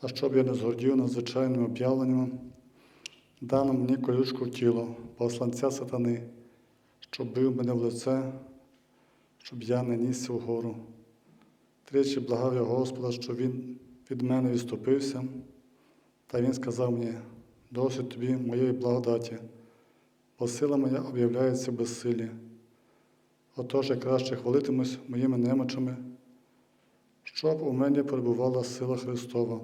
а щоб я не згордів надзвичайними об'явленнями, дано мені колючку в тіло, посланця сатани, щоб бив мене в лице, щоб я не нісся вгору. Тричі благав я Господа, щоб він від мене відступився, та він сказав мені, досить тобі моєї благодаті, бо сила моя об'являється в безсилі. Отож я краще хвалитимусь моїми немочами, щоб у мене перебувала сила Христова.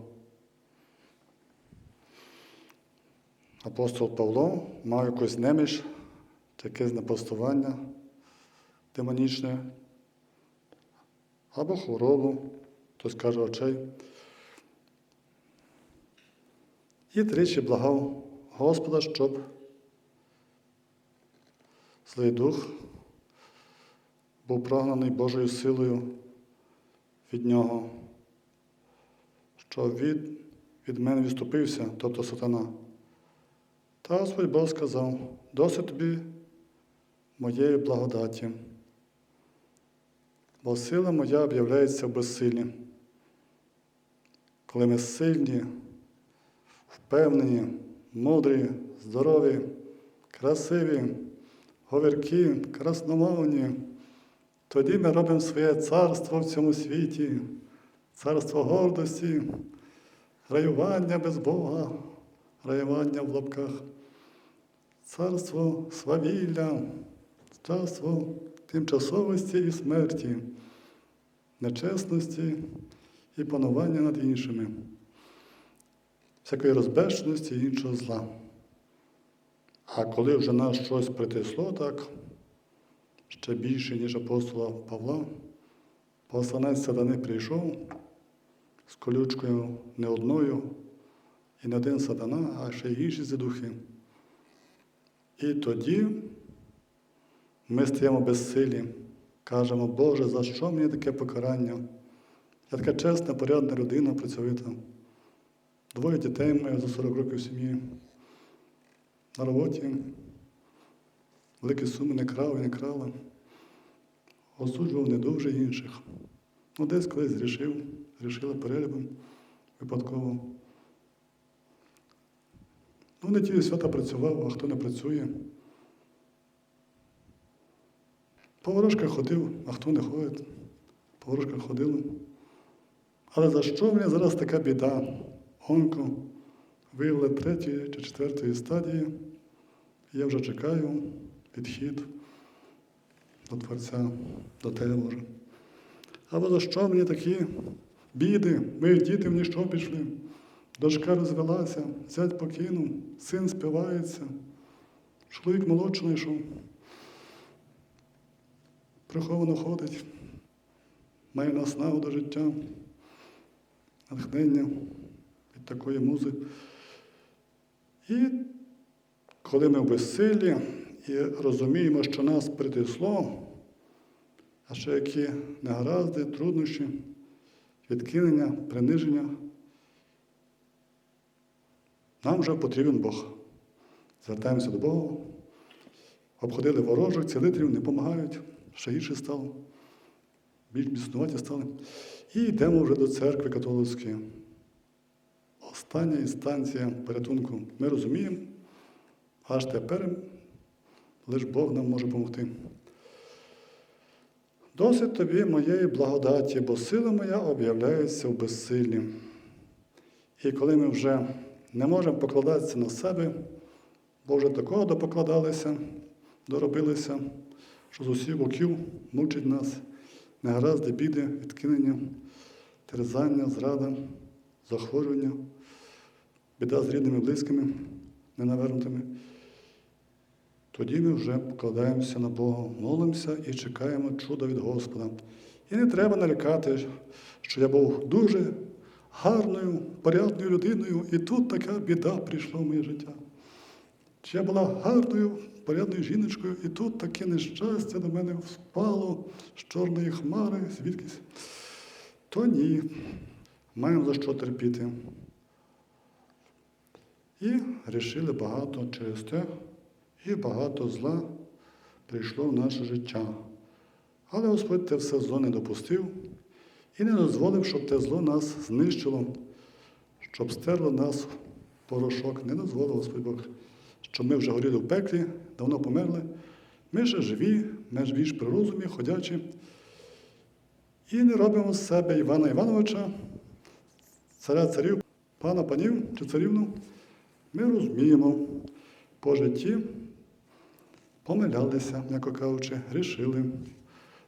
Апостол Павло мав якусь неміч, якесь напастування демонічне, або хворобу, хтось каже очей. І тричі благав Господа, щоб злий дух був прогнаний Божою силою від нього, що від, від мене відступився, тобто сатана. Та Господь Бог сказав, досить тобі моєї благодаті, бо сила моя об'являється в безсилі. Коли ми сильні, впевнені, мудрі, здорові, красиві, говіркі, красномовні, тоді ми робимо своє царство в цьому світі, царство гордості, раювання без Бога, раювання в лапках, царство свавілля, царство тимчасовості і смерті, нечесності і панування над іншими, всякої розбещеності і іншого зла. А коли вже нас щось притисло так, ще більше, ніж апостола Павла, посланець сатани прийшов з колючкою не одною, і не один сатана, а ще й інші задухи. І тоді ми стаємо безсилі, кажемо, Боже, за що мені таке покарання? Я така чесна, порядна людина, працьовита. Двоє дітей маю за 40 років сім'ї. На роботі. Великі суми не крав і не крала. Осуджував не дуже інших. Ну, десь колись зрішив, зрішила перелюбом випадково. Ну, в неділю свята працював, а хто не працює. По ворожках ходив, а хто не ходить. По ворожках ходили. Але за що мені зараз така біда? Онко виявили третьої чи четвертої стадії. Я вже чекаю підхід до Творця, до тебе Боже. Або за що мені такі біди? Мої діти в ніщо пішли. Дочка розвелася, зять покинув, син спивається, чоловік молодший знайшов, приховано ходить, має наснагу до життя, натхнення від такої музи. І коли ми в безсилі і розуміємо, що нас притисло, а ще які негаразди, труднощі, відкинення, приниження, нам вже потрібен Бог. Звертаємося до Бога, обходили ворожих, цілителів, не допомагають, ще гірше стало, більш біснуваті стали. І йдемо вже до церкви католицької. Остання інстанція порятунку. Ми розуміємо, аж тепер лише Бог нам може допомогти. Досить тобі моєї благодаті, бо сила моя об'являється в безсиллі. І коли ми вже не можемо покладатися на себе, бо вже такого допокладалися, доробилися, що з усіх боків мучить нас негаразди, біди, відкинення, терзання, зрада, захворювання, біда з рідними, близькими, ненавернутими. Тоді ми вже покладаємося на Бога, молимося і чекаємо чуда від Господа. І не треба нарікати, що я був дуже гарною, порядною людиною, і тут така біда прийшла в моє життя. Чи я була гарною, порядною жіночкою, і тут таке нещастя до мене впало з чорної хмари, звідкись. То ні. Маємо за що терпіти. І рішили багато через те, і багато зла прийшло в наше життя. Але Господь те все зло не допустив і не дозволив, щоб те зло нас знищило, щоб стерло нас порошок. Не дозволив Господь Бог, щоб ми вже горіли в пеклі, давно померли. Ми ще живі, ми ж більш при розумі, ходячі. І не робимо з себе Івана Івановича, царя царів, пана панів чи царівну. Ми розуміємо по житті, помилялися, м'яко кажучи, грішили,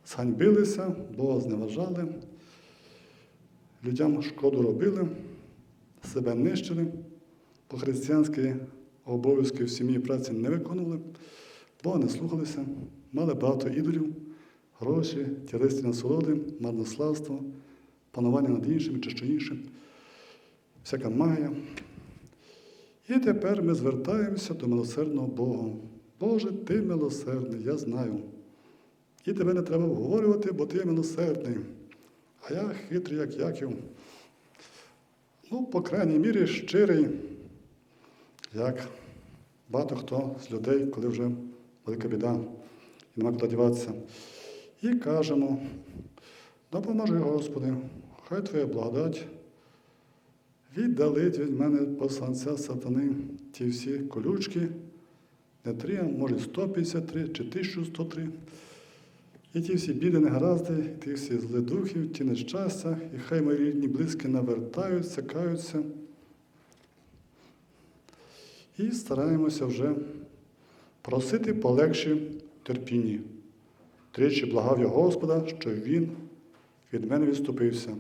зганьбилися, Бога зневажали, людям шкоду робили, себе нищили, по-християнськи обов'язки в сім'ї праці не виконували, Бога не слухалися, мали багато ідолів, гроші, тілесні насолоди, марнославство, панування над іншими чи що інше, всяка магія. І тепер ми звертаємося до милосердного Бога. Боже, ти милосердний, я знаю. І тебе не треба вговорювати, бо ти милосердний. А я хитрий, як Яків. Ну, по крайній мірі, щирий, як багато хто з людей, коли вже велика біда, і нема куди діватися. І кажемо, допоможи, Господи, хай Твоя благодать віддалить від мене посланця сатани ті всі колючки, не три, а може 153 чи 1103. І ті всі біди, негаразди, і ті всі зли духів, ті нещастя, і хай мої рідні близькі навертаються, каються. І стараємося вже просити полегші терпінні. Тричі благав я Господа, що Він від мене відступився.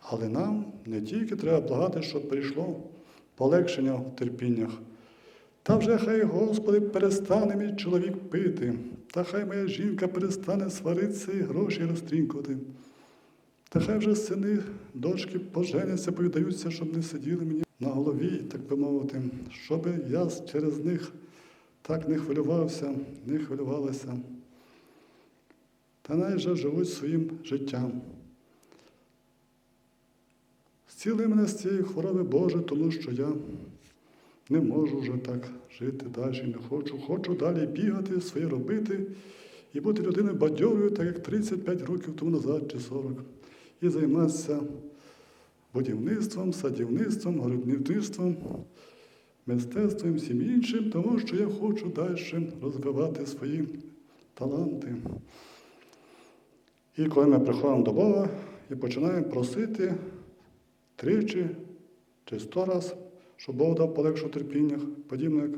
Але нам не тільки треба благати, щоб прийшло полегшення в терпіннях. Та вже хай, Господи, перестане мій чоловік пити, та хай моя жінка перестане сваритися і гроші розтрінкувати. Та хай вже сини, дочки поженяться, повідаються, щоб не сиділи мені на голові, так би мовити, щоб я через них так не хвилювався, не хвилювалася. Та найже живуть своїм життям. Зціли мене з цієї хвороби, Боже, тому що я не можу вже так жити далі, не хочу. Хочу далі бігати, своє робити і бути людиною бадьорою, так як 35 років тому назад чи 40. І займатися будівництвом, садівництвом, городництвом, мистецтвом, всім іншим, тому що я хочу далі розвивати свої таланти. І коли ми приходимо до Бога і починаємо просити тричі чи сто раз, щоб Бог дав полегшу терпіннях, подібно як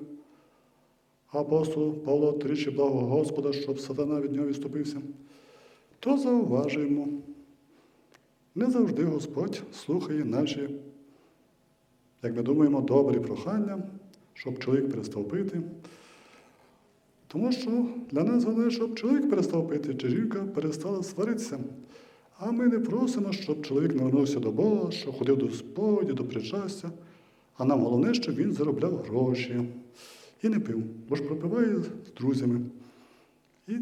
апостол Павло тричі благо Господа, щоб сатана від нього відступився, то зауважуємо, не завжди Господь слухає наші, як ми думаємо, добрі прохання, щоб чоловік перестав пити. Тому що для нас головне, щоб чоловік перестав пити, чи жінка перестала сваритися. А ми не просимо, щоб чоловік не вернувся до Бога, щоб ходив до сповіді, до причастя. А нам головне, щоб він заробляв гроші і не пив, бо ж пропиває з друзями. І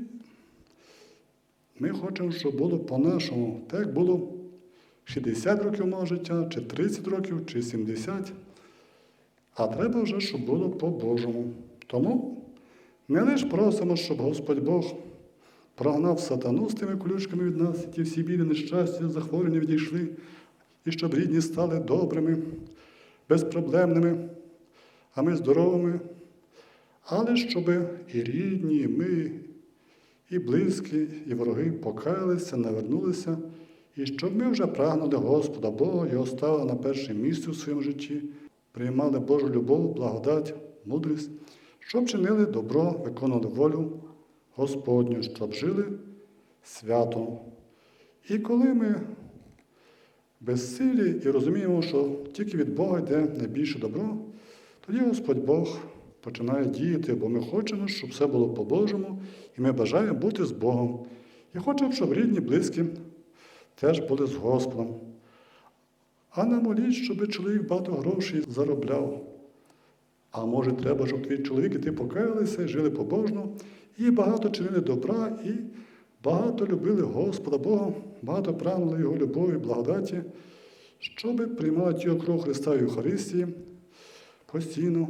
ми хочемо, щоб було по-нашому, так було 60 років мого життя, чи 30 років, чи 70. А треба вже, щоб було по-божому. Тому не лише просимо, щоб Господь Бог прогнав сатану з тими колючками від нас, і ті всі біди, нещастя, захворювання відійшли, і щоб рідні стали добрими, безпроблемними, а ми здоровими. Але щоб і рідні, і ми, і близькі, і вороги покаялися, навернулися, і щоб ми вже прагнули Господа Бога і оставили на перше місце у своєму житті, приймали Божу любов, благодать, мудрість, щоб чинили добро, виконували волю Господню, щоб жили свято. І коли ми безсилі і розуміємо, що тільки від Бога йде найбільше добро, тоді Господь Бог починає діяти, бо ми хочемо, щоб все було по-божому, і ми бажаємо бути з Богом. І хочемо, щоб рідні, близькі теж були з Господом. А не моліть, щоб чоловік багато грошей заробляв. А може, треба, щоб твій чоловік і ти покаялися, жили побожно, і багато чинили добра, і багато любили Господа Бога, багато прагнули Його любові, благодаті, щоб приймали ті округ Христа в Євхаристії постійно,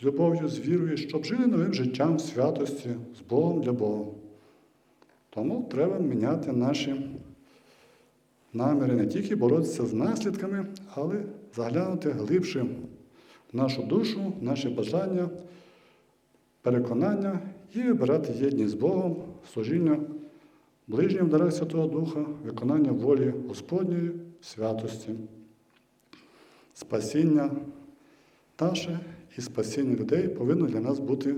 з любов'ю, з вірою, щоб жили новим життям в святості, з Богом для Бога. Тому треба міняти наші наміри не тільки боротися з наслідками, але заглянути глибше в нашу душу, в наші бажання, переконання і вибирати єдність з Богом, служіння ближнім дарах Святого Духа, виконання волі Господньої святості, спасіння наше і спасіння людей повинно для нас бути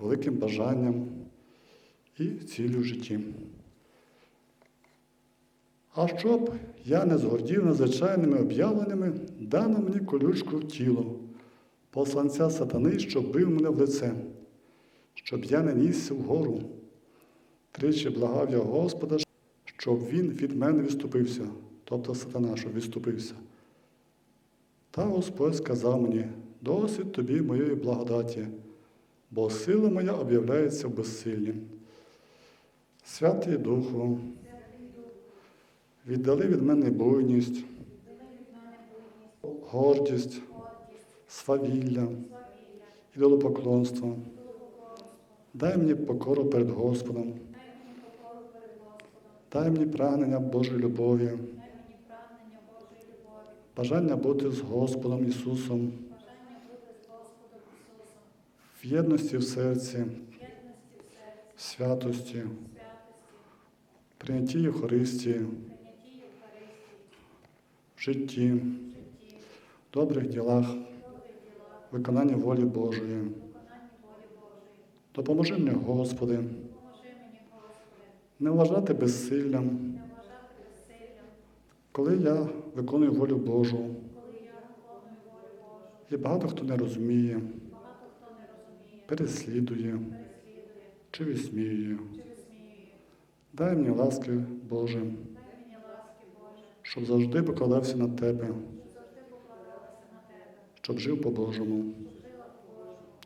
великим бажанням і ціллю в житті. А щоб я не згордів надзвичайними об'явленнями, дано мені колючку в тіло, посланця сатани, щоб бив мене в лице, щоб я не нісся вгору. Тричі благав я Господа, щоб він від мене відступився, тобто сатана, щоб відступився. Та Господь сказав мені, досить тобі моєї благодаті, бо сила моя об'являється в безсиллі. Святий Духу, віддали від мене буйність, гордість, свавілля, ідолопоклонство. Дай мені покору перед Господом, дай мені прагнення Божої любові, бажання бути з Господом Ісусом, в єдності в серці, в святості, в прийнятті Євхаристії, в житті, в добрих ділах, виконанні волі Божої. Допоможи мені, Господи, не вважати безсиллям, коли я виконую волю Божу. І багато хто не розуміє, переслідує чи висміює. Дай мені ласки Боже, щоб завжди покладався на Тебе, щоб жив по-божому,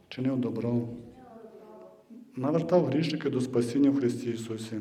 чинив добро, навертав грішники до спасіння в Христі Ісусі.